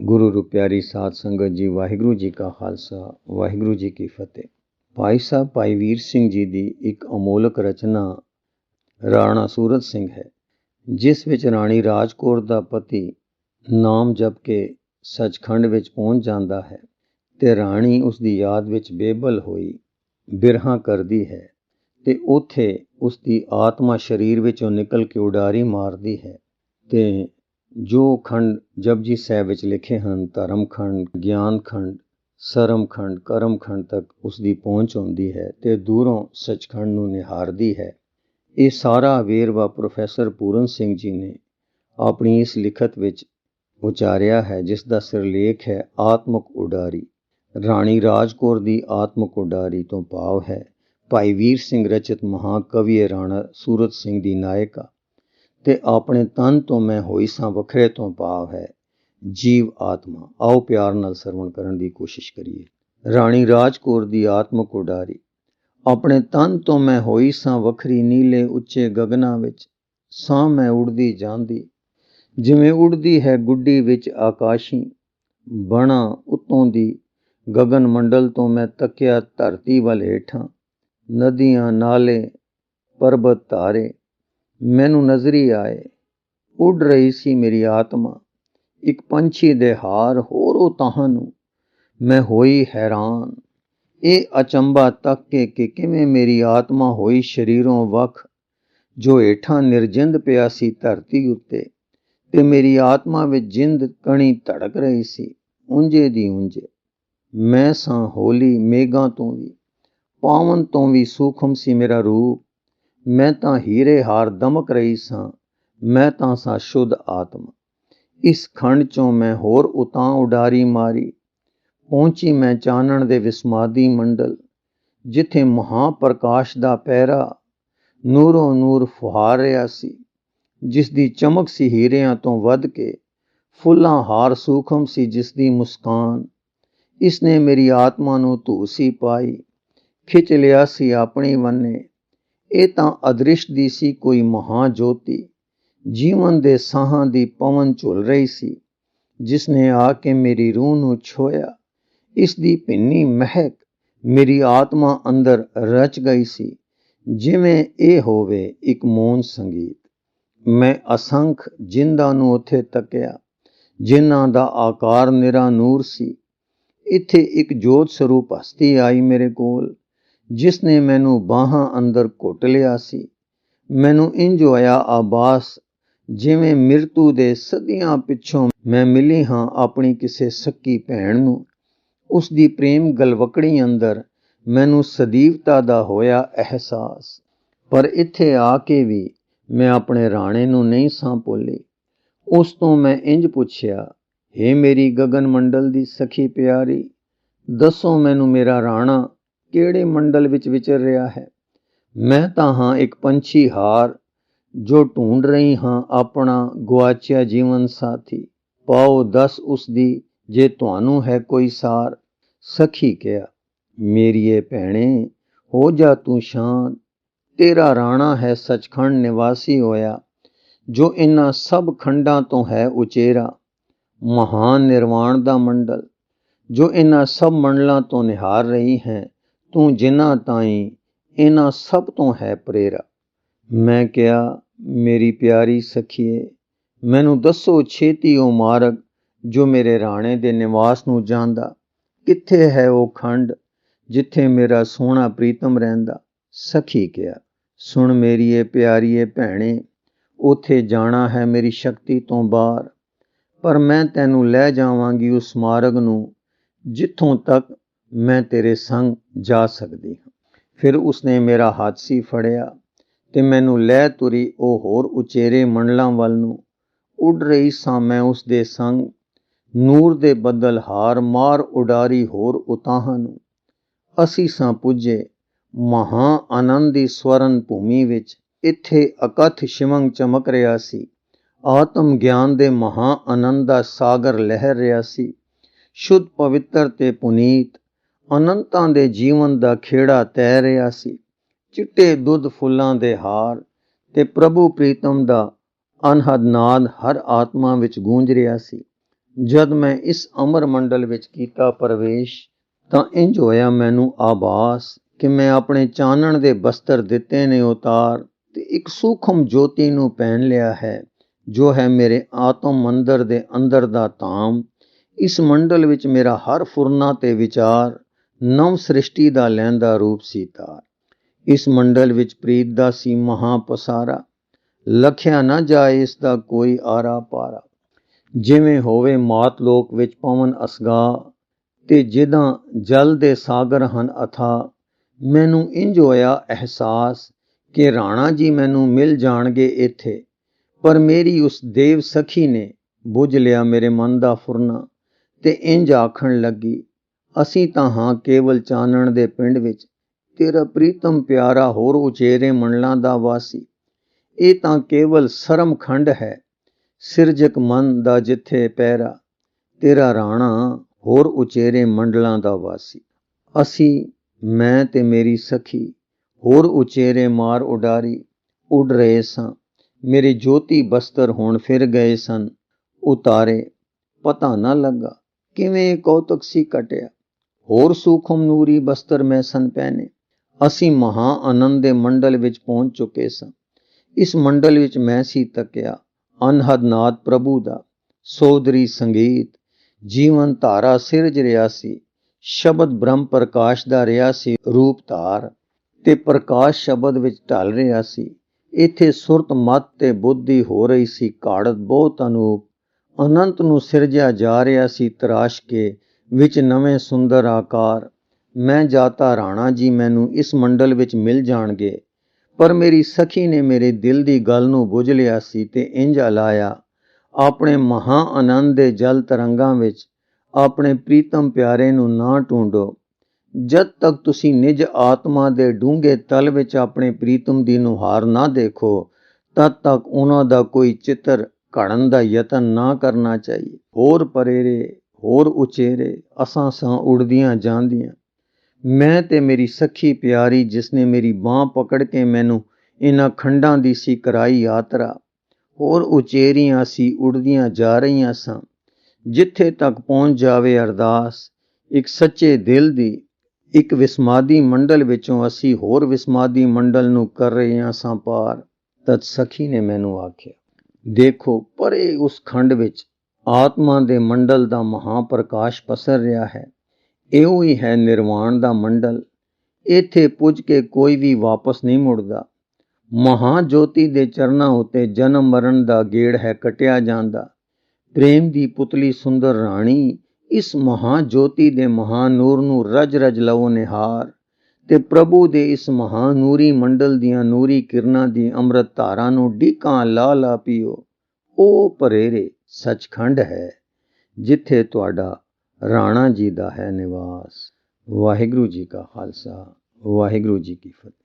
ਗੁਰੂ ਰੂ ਪਿਆਰੀ ਸਾਧ ਸੰਗਤ ਜੀ, ਵਾਹਿਗੁਰੂ ਜੀ ਕਾ ਖਾਲਸਾ, ਵਾਹਿਗੁਰੂ ਜੀ ਕੀ ਫਤਿਹ। ਭਾਈ ਸਾਹਿਬ, ਭਾਈ ਵੀਰ ਸਿੰਘ ਜੀ ਦੀ ਇੱਕ ਅਮੋਲਕ ਰਚਨਾ ਰਾਣਾ ਸੂਰਤ ਸਿੰਘ ਹੈ, ਜਿਸ ਵਿੱਚ ਰਾਣੀ ਰਾਜਕੌਰ ਦਾ ਪਤੀ ਨਾਮ ਜਪ ਕੇ ਸੱਚਖੰਡ ਵਿੱਚ ਪਹੁੰਚ ਜਾਂਦਾ ਹੈ ਤੇ ਰਾਣੀ ਉਸ ਦੀ ਯਾਦ ਵਿੱਚ ਬੇਬਲ ਹੋਈ ਬਿਰਹਾ ਕਰਦੀ ਹੈ ਤੇ ਉਥੇ ਉਸ ਦੀ ਆਤਮਾ ਸਰੀਰ ਵਿੱਚੋਂ ਨਿਕਲ ਕੇ ਉਡਾਰੀ ਮਾਰਦੀ ਹੈ ਤੇ ਜੋ ਖੰਡ ਜਪਜੀ ਸਾਹਿਬ ਵਿੱਚ ਲਿਖੇ ਹਨ, ਧਰਮ ਖੰਡ, ਗਿਆਨ ਖੰਡ, ਸਰਮ ਖੰਡ, ਕਰਮ ਖੰਡ ਤੱਕ ਉਸ ਦੀ ਪਹੁੰਚ ਹੁੰਦੀ ਹੈ ਤੇ ਦੂਰੋਂ ਸੱਚਖੰਡ ਨੂੰ ਨਿਹਾਰਦੀ ਹੈ। ਇਹ ਸਾਰਾ ਵੇਰਵਾ ਪ੍ਰੋਫੈਸਰ ਪੂਰਨ ਸਿੰਘ ਜੀ ਨੇ ਆਪਣੀ ਇਸ ਲਿਖਤ ਵਿੱਚ ਉਚਾਰਿਆ ਹੈ, ਜਿਸ ਦਾ ਸਿਰਲੇਖ ਹੈ, ਆਤਮਕ ਉਡਾਰੀ। ਰਾਣੀ ਰਾਜਕੌਰ ਦੀ ਆਤਮਕ ਉਡਾਰੀ ਤੋਂ ਭਾਵ ਹੈ, ਭਾਈ ਵੀਰ ਸਿੰਘ ਰਚਿਤ ਮਹਾਕਵੀ ਰਾਣਾ ਸੂਰਤ ਸਿੰਘ ਦੀ ਨਾਇਕਾ। ਤੇ ਆਪਣੇ ਤਨ ਤੋਂ ਮੈਂ ਹੋਈ ਸਾਂ ਵੱਖਰੇ ਤੋਂ ਭਾਵ ਹੈ। ਜੀਵ ਆਤਮਾ, ਆਓ ਪਿਆਰ ਨਾਲ ਸਰਵਣ ਕਰਨ ਦੀ ਕੋਸ਼ਿਸ਼ ਕਰੀਏ। ਰਾਣੀ ਰਾਜਕੌਰ ਦੀ ਆਤਮਕ ਉਡਾਰੀ, ਆਪਣੇ ਤਨ ਤੋਂ ਮੈਂ ਹੋਈ ਸਾਂ ਵੱਖਰੀ ਨੀਲੇ ਉੱਚੇ ਗਗਨਾਂ ਵਿੱਚ, ਸਾਂ ਮੈਂ ਉੜਦੀ ਜਾਂਦੀ, ਜਿਵੇਂ ਉੜਦੀ ਹੈ ਗੁੱਡੀ ਵਿੱਚ ਆਕਾਸ਼ੀ, ਬਣਾ ਉਤੋਂ ਦੀ ਗਗਨ ਮੰਡਲ ਤੋਂ ਮੈਂ ਤੱਕਿਆ ਧਰਤੀ ਵੱਲ ਹੇਠਾਂ, ਨਦੀਆਂ ਨਾਲੇ ਪਰਬਤ ਧਾਰੇ ਮੈਨੂੰ ਨਜ਼ਰੀ ਆਏ। ਉੱਡ ਰਹੀ ਸੀ ਮੇਰੀ ਆਤਮਾ। ਇੱਕ ਪੰਛੀ ਦੇ ਹਾਰ ਹੋਰੋ ਤਾਹਾਂ ਨੂੰ ਮੈਂ ਹੋਈ ਹੈਰਾਨ। ਇਹ ਅਚੰਬਾ ਤੱਕ ਕੇ ਕਿ ਕਿਵੇਂ ਮੇਰੀ ਆਤਮਾ ਹੋਈ ਸਰੀਰੋਂ ਵੱਖ, ਜੋ ਏਠਾਂ ਨਿਰਜਿੰਦ ਪਿਆ ਸੀ ਧਰਤੀ ਉੱਤੇ ਤੇ ਮੇਰੀ ਆਤਮਾ ਵਿੱਚ ਜਿੰਦ ਕਣੀ ਧੜਕ ਰਹੀ ਸੀ, ਉਂਝੇ ਦੀ ਉਂਝੇ। ਮੈਂ ਸਾਂ ਹੋਲੀ ਮੇਘਾਂ ਤੋਂ ਵੀ, ਪਾਵਨ ਤੋਂ ਵੀ ਸੂਖਮ ਸੀ ਮੇਰਾ ਰੂਪ। ਮੈਂ ਤਾਂ ਹੀਰੇ ਹਾਰ ਦਮਕ ਰਹੀ ਸਾਂ, ਮੈਂ ਤਾਂ ਸਾਂ ਸ਼ੁੱਧ ਆਤਮਾ। ਇਸ ਖੰਡ ਚੋਂ ਮੈਂ ਹੋਰ ਉਤਾਂ ਉਡਾਰੀ ਮਾਰੀ। ਪਹੁੰਚੀ ਮੈਂ ਚਾਨਣ ਦੇ ਵਿਸਮਾਦੀ ਮੰਡਲ, ਜਿੱਥੇ ਮਹਾਪ੍ਰਕਾਸ਼ ਦਾ ਪਹਿਰਾ ਨੂਰੋਂ ਨੂਰ ਫੁਹਾਰ ਰਿਹਾ ਸੀ ਜਿਸ ਦੀ ਚਮਕ ਸੀ ਹੀਰਿਆਂ ਤੋਂ ਵੱਧ ਕੇ, ਫੁੱਲਾਂ ਹਾਰ ਸੂਖਮ ਸੀ ਜਿਸ ਦੀ ਮੁਸਕਾਨ। ਇਸ ਨੇ ਮੇਰੀ ਆਤਮਾ ਨੂੰ ਧੂਸੀ ਪਾਈ, ਖਿੱਚ ਲਿਆ ਸੀ ਆਪਣੀ ਵੰਨੇ ਇਹ ਤਾਂ ਅਦ੍ਰਿਸ਼ ਦੀ ਸੀ, ਕੋਈ ਮਹਾ ਜੋਤੀ। ਜੀਵਨ ਦੇ ਸਾਹਾਂ ਦੀ ਪਵਨ ਝੁਲ ਰਹੀ ਸੀ ਜਿਸ ਨੇ ਆ ਕੇ ਮੇਰੀ ਰੂਹ ਨੂੰ ਛੋਇਆ ਇਸ ਦੀ ਭਿੰਨੀ ਮਹਿਕ ਮੇਰੀ ਆਤਮਾ ਅੰਦਰ ਰਚ ਗਈ ਸੀ। ਜਿਵੇਂ ਇਹ ਹੋਵੇ ਇੱਕ ਮੌਨ ਸੰਗੀਤ। ਮੈਂ ਅਸੰਖ ਜਿੰਦਾਂ ਨੂੰ ਉੱਥੇ ਤੱਕਿਆ, ਜਿਨ੍ਹਾਂ ਦਾ ਆਕਾਰ ਨਿਰਾ ਨੂਰ ਸੀ। ਇੱਥੇ ਇੱਕ ਜੋਤ ਸਰੂਪ ਹਸਤੀ ਆਈ ਮੇਰੇ ਕੋਲ। ਜਿਸ ਨੇ ਮੈਨੂੰ ਬਾਹਾਂ ਅੰਦਰ ਘੁੱਟ ਲਿਆ ਸੀ। ਮੈਨੂੰ ਇੰਜ ਹੋਇਆ, ਆਬਾਸ, ਜਿਵੇਂ ਮਿਰਤੂ ਦੇ ਸਦੀਆਂ ਪਿੱਛੋਂ ਮੈਂ ਮਿਲੀ ਹਾਂ ਆਪਣੀ ਕਿਸੇ ਸੱਕੀ ਭੈਣ ਨੂੰ। ਉਸ ਦੀ ਪ੍ਰੇਮ ਗਲਵਕੜੀ ਅੰਦਰ ਮੈਨੂੰ ਸਦੀਵਤਾ ਦਾ ਹੋਇਆ ਅਹਿਸਾਸ। ਪਰ ਇੱਥੇ ਆ ਕੇ ਵੀ ਮੈਂ ਆਪਣੇ ਰਾਣੇ ਨੂੰ ਨਹੀਂ ਸਾਂ ਭੁੱਲੀ। ਉਸ ਤੋਂ ਮੈਂ ਇੰਜ ਪੁੱਛਿਆ हे ਮੇਰੀ ਗगन ਮੰਡਲ ਦੀ ਸਖੀ ਪਿਆਰੀ, ਦੱਸੋ ਮੈਨੂੰ ਮੇਰਾ ਰਾਣਾ ਕਿਹੜੇ ਮੰਡਲ ਵਿੱਚ ਵਿਚਰ ਰਿਹਾ ਹੈ? ਮੈਂ ਤਾਂ ਹਾਂ ਇੱਕ ਪੰਛੀ ਹਾਰ, ਜੋ ਢੂੰਡ ਰਹੀ ਹਾਂ ਆਪਣਾ ਗਵਾਚਿਆ ਜੀਵਨ ਸਾਥੀ। ਪਾਓ ਦੱਸ ਉਸ ਦੀ, ਜੇ ਤੁਹਾਨੂੰ ਹੈ ਕੋਈ ਸਾਰ। ਸਖੀ ਕਿਹਾ, ਮੇਰੀਏ ਭੈਣੇ, ਹੋ ਜਾ ਤੂੰ ਸ਼ਾਂਤ। ਤੇਰਾ ਰਾਣਾ ਹੈ ਸਚਖੰਡ ਨਿਵਾਸੀ ਹੋਇਆ, ਜੋ ਇਨ੍ਹਾਂ ਸਭ ਖੰਡਾਂ ਤੋਂ ਹੈ ਉਚੇਰਾ। ਮਹਾਨ ਨਿਰਵਾਣ ਦਾ ਮੰਡਲ, ਜੋ ਇਨ੍ਹਾਂ ਸਭ ਮੰਡਲਾਂ ਤੋਂ ਨਿਹਾਰ ਰਹੀ ਹੈ। ਤੂੰ ਜਿਨ੍ਹਾਂ ਤਾਈਂ ਇਹਨਾਂ ਸਭ ਤੋਂ ਹੈ ਪ੍ਰੇਰਾ। ਮੈਂ ਕਿਹਾ, ਮੇਰੀ ਪਿਆਰੀ ਸਖੀਏ, ਮੈਨੂੰ ਦੱਸੋ ਛੇਤੀ ਉਹ ਮਾਰਗ ਜੋ ਮੇਰੇ ਰਾਣੇ ਦੇ ਨਿਵਾਸ ਨੂੰ ਜਾਂਦਾ ਕਿੱਥੇ ਹੈ ਉਹ ਖੰਡ ਜਿੱਥੇ ਮੇਰਾ ਸੋਹਣਾ ਪ੍ਰੀਤਮ ਰਹਿੰਦਾ? ਸਖੀ ਕਿਹਾ, ਸੁਣ ਮੇਰੀਏ ਪਿਆਰੀਏ ਭੈਣੇ, ਉਥੇ ਜਾਣਾ ਹੈ ਮੇਰੀ ਸ਼ਕਤੀ ਤੋਂ ਬਾਹਰ। ਪਰ ਮੈਂ ਤੈਨੂੰ ਲੈ ਜਾਵਾਂਗੀ ਉਸ ਮਾਰਗ ਨੂੰ, ਜਿੱਥੋਂ ਤੱਕ ਮੈਂ ਤੇਰੇ ਸੰਗ ਜਾ ਸਕਦੀ ਹਾਂ। ਫਿਰ ਉਸਨੇ ਮੇਰਾ ਹੱਥ ਸੀ ਫੜਿਆ ਤੇ ਮੈਨੂੰ ਲੈ ਤੁਰੀ ਉਹ ਹੋਰ ਉਚੇਰੇ ਮੰਡਲਾਂ ਵੱਲ ਨੂੰ। ਉੱਡ ਰਹੀ ਸਾਂ ਮੈਂ ਉਸ ਦੇ ਸੰਗ। ਨੂਰ ਦੇ ਬੱਦਲ ਹਾਰ ਮਾਰ ਉਡਾਰੀ ਹੋਰ ਉਤਾਹਾਂ ਨੂੰ। ਅਸੀਂ ਸਾਂ ਪੁੱਜੇ ਮਹਾ ਦੀ ਸਵਰਨ ਭੂਮੀ ਵਿੱਚ। ਇੱਥੇ ਅਕਥ ਸ਼ਿਵੰਗ ਚਮਕ ਰਿਹਾ ਸੀ। ਆਤਮ ਗਿਆਨ ਦੇ ਮਹਾ ਆਨੰਦ ਦਾ ਸਾਗਰ ਲਹਿਰ ਰਿਹਾ ਸੀ। ਸ਼ੁੱਧ ਪਵਿੱਤਰ ਤੇ ਪੁਨੀਤ ਅਨੰਤਾਂ ਦੇ ਜੀਵਨ ਦਾ ਖੇੜਾ ਤੈਰ ਰਿਹਾ ਸੀ। ਚਿੱਟੇ ਦੁੱਧ ਫੁੱਲਾਂ ਦੇ ਹਾਰ ਤੇ ਪ੍ਰਭੂ ਪ੍ਰੀਤਮ ਦਾ ਅਨਹਦ ਨਾਦ ਹਰ ਆਤਮਾ ਵਿੱਚ ਗੂੰਜ ਰਿਹਾ ਸੀ। ਜਦ ਮੈਂ ਇਸ ਅਮਰ ਮੰਡਲ ਵਿੱਚ ਕੀਤਾ ਪ੍ਰਵੇਸ਼, ਤਾਂ ਇੰਜ ਹੋਇਆ ਮੈਨੂੰ ਆਭਾਸ ਕਿ ਮੈਂ ਆਪਣੇ ਚਾਨਣ ਦੇ ਬਸਤਰ ਦਿੱਤੇ ਨੇ ਉਤਾਰ ਤੇ ਇੱਕ ਸੂਖਮ ਜੋਤੀ ਨੂੰ ਪਹਿਨ ਲਿਆ ਹੈ, ਜੋ ਹੈ ਮੇਰੇ ਆਤਮ ਮੰਦਰ ਦੇ ਅੰਦਰ ਦਾ ਧਾਮ। ਇਸ ਮੰਡਲ ਵਿੱਚ ਮੇਰਾ ਹਰ ਫੁਰਨਾ ਤੇ ਵਿਚਾਰ ਨਵ ਸ੍ਰਿਸ਼ਟੀ ਦਾ ਲੈਂਦਾ ਰੂਪ ਸੀ ਤਾਰ। ਇਸ ਮੰਡਲ ਵਿੱਚ ਪ੍ਰੀਤ ਦਾ ਸੀ ਮਹਾ ਪਸਾਰਾ ਲਖਿਆ ਨਾ ਜਾਏ ਇਸ ਦਾ ਕੋਈ ਆਰਾ ਪਾਰਾ ਜਿਵੇਂ ਹੋਵੇ ਮਾਤ ਲੋਕ ਵਿੱਚ ਪਵਨ ਅਸਗਾ, ਤੇ ਜਿਦਾਂ ਜਲ ਦੇ ਸਾਗਰ ਹਨ ਅਥਾ। ਮੈਨੂੰ ਇੰਜ ਹੋਇਆ ਅਹਿਸਾਸ ਕਿ ਰਾਣਾ ਜੀ ਮੈਨੂੰ ਮਿਲ ਜਾਣਗੇ ਇੱਥੇ, ਪਰ ਮੇਰੀ ਉਸ ਦੇਵ ਸਖੀ ਨੇ ਬੁੱਝ ਲਿਆ ਮੇਰੇ ਮਨ ਦਾ ਫੁਰਨਾ, ਤੇ ਇੰਜ ਆਖਣ ਲੱਗੀ ਅਸੀਂ ਤਾਂ ਹਾਂ ਕੇਵਲ ਚਾਨਣ ਦੇ ਪਿੰਡ ਵਿੱਚ ਤੇਰਾ ਪ੍ਰੀਤਮ ਪਿਆਰਾ ਹੋਰ ਉਚੇਰੇ ਮੰਡਲਾਂ ਦਾ ਵਾਸੀ। ਇਹ ਤਾਂ ਕੇਵਲ ਸਰਮ ਖੰਡ ਹੈ, ਸਿਰਜਕ ਮਨ ਦਾ ਜਿੱਥੇ ਪੈਰਾ, ਤੇਰਾ ਰਾਣਾ ਹੋਰ ਉਚੇਰੇ ਮੰਡਲਾਂ ਦਾ ਵਾਸੀ। ਅਸੀਂ, ਮੈਂ ਤੇ ਮੇਰੀ ਸਖੀ ਹੋਰ ਉਚੇਰੇ ਮਾਰ ਉਡਾਰੀ, ਉੱਡ ਰਹੇ ਸਾਂ। ਮੇਰੇ ਜੋਤੀ ਬਸਤਰ ਹੋਣ ਫਿਰ ਗਏ ਸਨ। ਉਤਾਰੇ, ਪਤਾ ਨਾ ਲੱਗਾ ਕਿਵੇਂ ਕੌਤਕ ਸੀ ਕਟਿਆ। ਹੋਰ ਸੂਖਮ ਨੂਰੀ ਬਸਤਰ ਮੈਂ ਸਨ ਪਹਿਨੇ ਅਸੀਂ ਮਹਾ ਆਨੰਦ ਦੇ ਮੰਡਲ ਵਿੱਚ ਪਹੁੰਚ ਚੁੱਕੇ ਸਾਂ। ਇਸ ਮੰਡਲ ਵਿੱਚ ਮੈਂ ਸੀ ਤੱਕਿਆ, ਅਨਹਦ ਨਾਦ ਪ੍ਰਭੂ ਦਾ, ਸੋਦਰੀ ਸੰਗੀਤ, ਜੀਵਨ ਧਾਰਾ ਸਿਰਜ ਰਿਆ ਸੀ, ਸ਼ਬਦ ਬ੍ਰਹਮ ਪ੍ਰਕਾਸ਼ ਦਾ ਰਿਆ ਸੀ, ਰੂਪ ਧਾਰ ਤੇ ਪ੍ਰਕਾਸ਼ ਸ਼ਬਦ ਵਿੱਚ ਢਲ ਰਿਹਾ ਸੀ। ਇੱਥੇ ਸੁਰਤ ਮਤ ਤੇ ਬੁੱਧੀ ਹੋ ਰਹੀ ਸੀ ਕਾੜਤ ਬਹੁਤ ਅਨੂਪ, ਅਨੰਤ ਨੂੰ ਸਿਰਜਿਆ ਜਾ ਰਿਹਾ ਸੀ, ਤਰਾਸ਼ ਕੇ ਵਿੱਚ ਨਵੇਂ ਸੁੰਦਰ ਆਕਾਰ, ਮੈਂ ਜਾਤਾ ਰਾਣਾ ਜੀ ਮੈਨੂੰ ਇਸ ਮੰਡਲ ਵਿੱਚ ਮਿਲ ਜਾਣਗੇ। ਪਰ ਮੇਰੀ ਸਖੀ ਨੇ ਮੇਰੇ ਦਿਲ ਦੀ ਗੱਲ ਨੂੰ ਬੁੱਝ ਲਿਆ ਸੀ ਤੇ ਇੰਜ ਲਾਇਆ ਆਪਣੇ ਮਹਾ ਆਨੰਦ ਦੇ ਜਲ ਤਰੰਗਾਂ ਵਿੱਚ ਆਪਣੇ ਪ੍ਰੀਤਮ ਪਿਆਰੇ ਨੂੰ ਨਾ ਢੂੰਡੋ। ਜਦ ਤੱਕ ਤੁਸੀਂ ਨਿਜ ਆਤਮਾ ਦੇ ਡੂੰਘੇ ਤਲ ਵਿੱਚ ਆਪਣੇ ਪ੍ਰੀਤਮ ਦੀ ਨੁਹਾਰ ਨਾ ਦੇਖੋ, ਤਦ ਤੱਕ ਉਹਨਾਂ ਦਾ ਕੋਈ ਚਿੱਤਰ ਘੜਨ ਦਾ ਯਤਨ ਨਾ ਕਰਨਾ ਚਾਹੀਏ। ਹੋਰ ਪਰੇਰੇ ਹੋਰ ਉਚੇਰੇ ਅਸਾਂ ਸਾਂ ਉੜਦੀਆਂ ਜਾਂਦੀਆਂ। ਮੈਂ ਤੇ ਮੇਰੀ ਸਖੀ ਪਿਆਰੀ ਜਿਸ ਨੇ ਮੇਰੀ ਬਾਹ ਪਕੜ ਕੇ ਮੈਨੂੰ ਇਹਨਾਂ ਖੰਡਾਂ ਦੀ ਸੀ ਕਰਾਈ ਯਾਤਰਾ, ਹੋਰ ਉਚੇਰੀਆਂ ਸੀ ਉੜਦੀਆਂ ਜਾ ਰਹੀਆਂ ਸਾਂ। ਜਿੱਥੇ ਤੱਕ ਪਹੁੰਚ ਜਾਵੇ ਅਰਦਾਸ, ਇੱਕ ਸੱਚੇ ਦਿਲ ਦੀ, ਇੱਕ ਵਿਸਮਾਦੀ ਮੰਡਲ ਵਿੱਚੋਂ ਅਸੀਂ ਹੋਰ ਵਿਸਮਾਦੀ ਮੰਡਲ ਨੂੰ ਕਰ ਰਹੀਆਂ ਸਾਂ ਪਾਰ, ਤਦ ਸਖੀ ਨੇ ਮੈਨੂੰ ਆਖਿਆ, ਦੇਖੋ ਪਰੇ ਉਸ ਖੰਡ ਵਿੱਚ ਆਤਮਾ ਦੇ ਮੰਡਲ ਦਾ ਮਹਾਪ੍ਰਕਾਸ਼ ਪਸਰ ਰਿਹਾ ਹੈ। ਇਹੋ ਹੀ ਹੈ ਨਿਰਵਾਣ ਦਾ ਮੰਡਲ। ਇੱਥੇ ਪੁੱਜ ਕੇ ਕੋਈ ਵੀ ਵਾਪਸ ਨਹੀਂ ਮੁੜਦਾ। ਮਹਾ ਜੋਤੀ ਦੇ ਚਰਨਾਂ ਉਤੇ ਜਨਮ ਮਰਨ ਦਾ ਗੇੜ ਹੈ ਕਟਿਆ ਜਾਂਦਾ। ਪ੍ਰੇਮ ਦੀ ਪੁਤਲੀ ਸੁੰਦਰ ਰਾਣੀ ਇਸ ਮਹਾ ਜੋਤੀ ਦੇ ਮਹਾ ਨੂਰ ਨੂੰ ਰਜ ਰਜ ਲਵੋ ਨਿਹਾਰ ਤੇ ਪ੍ਰਭੂ ਦੇ ਇਸ ਮਹਾ ਨੂਰੀ ਮੰਡਲ ਦੀਆਂ ਨੂਰੀ ਕਿਰਨਾਂ ਦੀ ਅੰਮ੍ਰਿਤ ਧਾਰਾ ਨੂੰ ਡੀਕਾਂ ਲਾ ਲਾ ਪੀਓ। ਉਹ ਪਰੇਰੇ ਸੱਚਖੰਡ ਹੈ, ਜਿੱਥੇ ਤੁਹਾਡਾ ਰਾਣਾ ਜੀ ਦਾ ਹੈ ਨਿਵਾਸ। ਵਾਹਿਗੁਰੂ ਜੀ ਕਾ ਖਾਲਸਾ, ਵਾਹਿਗੁਰੂ ਜੀ ਕੀ ਫਤਿਹ।